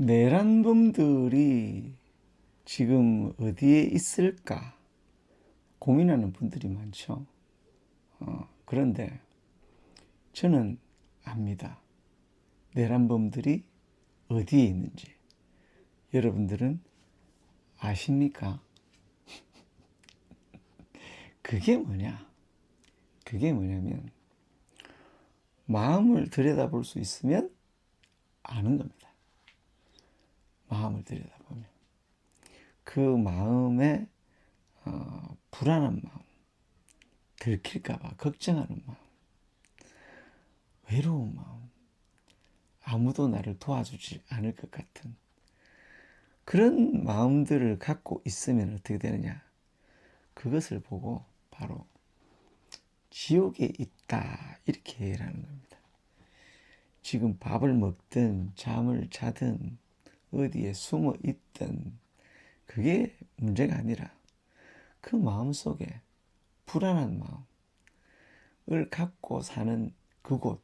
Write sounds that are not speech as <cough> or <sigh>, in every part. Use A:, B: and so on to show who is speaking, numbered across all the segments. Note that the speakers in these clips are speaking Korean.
A: 내란범들이 지금 어디에 있을까 고민하는 분들이 많죠. 어, 그런데 저는 압니다. 내란범들이 어디에 있는지. 여러분들은 아십니까? <laughs> 그게 뭐냐? 그게 뭐냐면 마음을 들여다볼 수 있으면 아는 겁니다. 마음을 들여다보면 그 마음에 어, 불안한 마음, 들킬까봐 걱정하는 마음, 외로운 마음, 아무도 나를 도와주지 않을 것 같은 그런 마음들을 갖고 있으면 어떻게 되느냐? 그것을 보고 바로 지옥에 있다 이렇게 라는 겁니다. 지금 밥을 먹든 잠을 자든 어디에 숨어 있든 그게 문제가 아니라 그 마음 속에 불안한 마음을 갖고 사는 그곳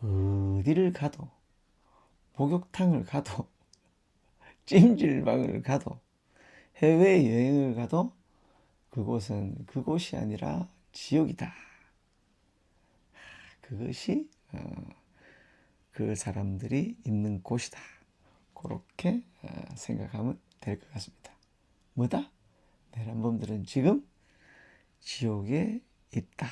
A: 어디를 가도 목욕탕을 가도 <laughs> 찜질방을 가도 해외 여행을 가도 그곳은 그곳이 아니라 지옥이다. 그것이 어, 그 사람들이 있는 곳이다. 그렇게 어, 생각하면 될 것 같습니다. 뭐다? 내란범들은 지금 지옥에 있다.